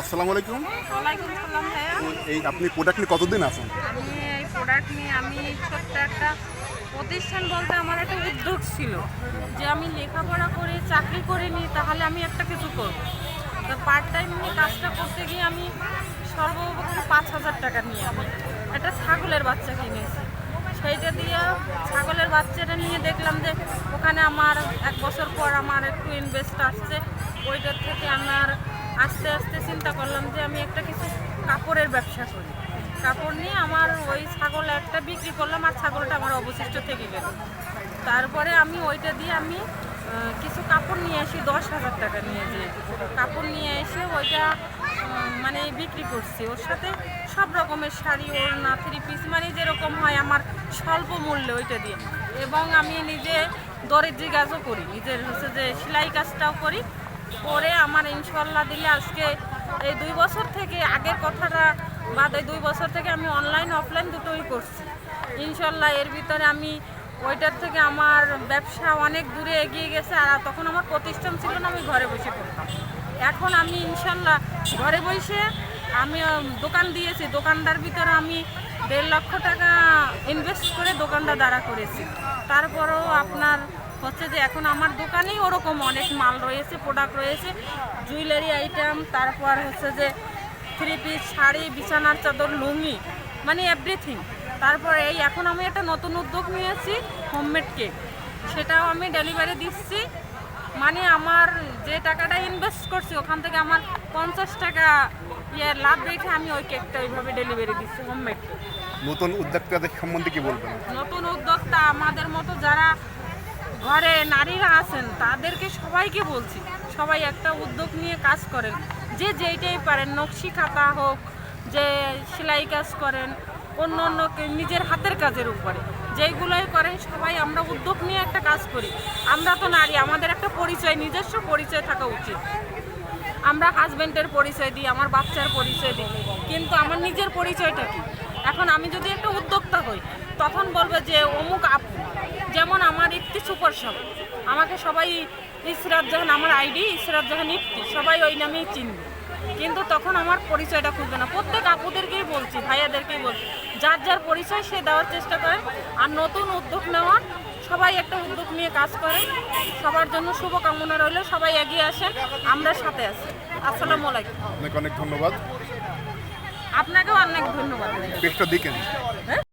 আসসালামু আলাইকুম। ওয়ালাইকুম সালাম ভাইয়া। এই আপনি প্রোডাক্ট নিয়ে কতদিন আছেন? আমি এই প্রোডাক্ট নিয়ে আমি ছোট্ট একটা প্রতিষ্ঠান বলতে আমার একটা উদ্যোগ ছিল। যে আমি লেখাপড়া করে চাকরি করে নিই তাহলে আমি একটা কিছু করব। তো পার্ট টাইম নিয়ে কাজটা করতে গিয়ে আমি সর্বপ্রথম পাঁচ হাজার টাকা নিয়ে আমি একটা ছাগলের বাচ্চা কিনেছি। সেইটা দিয়ে ছাগলের বাচ্চাটা নিয়ে দেখলাম যে ওখানে আমার এক বছর পর আমার একটু ইনভেস্ট আসছে। ওইটার থেকে আমার আস্তে আস্তে চিন্তা করলাম যে আমি একটা কিছু কাপড়ের ব্যবসা করি। কাপড় নিয়ে আমার ওই ছাগল একটা বিক্রি করলাম আর ছাগলটা আমার অবশিষ্ট থেকে গেল। তারপরে আমি ওইটা দিয়ে আমি কিছু কাপড় নিয়ে আসি দশ হাজার টাকা নিয়ে যে কাপড় নিয়ে এসে ওইটা মানে বিক্রি করছি। ওর সাথে সব রকমের শাড়ি ওড়না থ্রি পিস মানে যেরকম হয় আমার স্বল্প মূল্যে ওইটা দিয়ে। এবং আমি নিজে দরিদ্রি কাজও করি। নিজের হচ্ছে যে সেলাই কাজটাও করি। করে আমার ইনশাল্লাহ দিলে আজকে এই দুই বছর থেকে আগের কথাটা বাদ এই দুই বছর থেকে আমি অনলাইন অফলাইন দুটোই করছি। ইনশাল্লাহ এর ভিতরে আমি ওইটার থেকে আমার ব্যবসা অনেক দূরে এগিয়ে গেছে আর তখন আমার প্রতিষ্ঠান ছিল না, আমি ঘরে বসে করতাম। এখন আমি ইনশাল্লাহ ঘরে বসে আমি দোকান দিয়েছি। দোকানটার ভিতরে আমি দেড় লক্ষ টাকা ইনভেস্ট করে দোকানটা দাঁড়া করেছি। তারপরেও আপনার হচ্ছে যে এখন আমার দোকানেই ওরকম অনেক মাল রয়েছে প্রোডাক্ট রয়েছে জুয়েলারি আইটেম তারপর হচ্ছে যে থ্রি পিস শাড়ি বিছানার চাদর লুঙ্গি মানে এভরিথিং তারপর এই এখন আমি একটা নতুন উদ্যোগ নিয়েছি হোমমেড কেক সেটাও আমি ডেলিভারি দিচ্ছি। মানে আমার যে টাকাটা ইনভেস্ট করছি ওখান থেকে আমার পঞ্চাশ টাকা ইয়ে লাভ রেখে আমি ওই কেকটা ওইভাবে ডেলিভারি দিচ্ছি হোমমেড কেক নতুন উদ্যোক্তাদের সম্বন্ধে কি বলবেন? নতুন উদ্যোক্তা আমাদের মতো যারা ঘরে নারীরা আছেন, তাদেরকে সবাইকে বলছি, সবাই একটা উদ্যোগ নিয়ে কাজ করেন। যে যেইটাই পারেন, নকশি খাতা হোক, যে সেলাই কাজ করেন, অন্য অন্য নিজের হাতের কাজের উপরে। যেইগুলোই করেন, সবাই আমরা উদ্যোগ নিয়ে একটা কাজ করি। আমরা তো নারী, আমাদের একটা পরিচয়, নিজস্ব পরিচয় থাকা উচিত। আমরা হাজব্যান্ডের পরিচয় দিই, আমার বাচ্চার পরিচয় দিই, কিন্তু আমার নিজের পরিচয়টা কি? এখন আমি যদি একটা উদ্যোক্তা হই, তখন বলবে যে, অমুক আপু যেমন আমার ইফতি সুপার শপ আমাকে সবাই ইসরাত জাহান আমার আইডি ইসরাত জাহান ইফতি সবাই ওই নামেই চিনবে। কিন্তু তখন আমার পরিচয়টা খুলবে না। প্রত্যেক আপুদেরকেই বলছি ভাইয়াদেরকেই বলছি যার যার পরিচয় সে দেওয়ার চেষ্টা করে। আর নতুন উদ্যোগ নেওয়ার সবাই একটা উদ্যোগ নিয়ে কাজ করে। সবার জন্য শুভকামনা রইল সবাই এগিয়ে আসেন আমরা সাথে আছি। আসসালামু আলাইকুম। আপনাকে অনেক ধন্যবাদ। আপনাকেও অনেক ধন্যবাদ। পেজটা হ্যাঁ?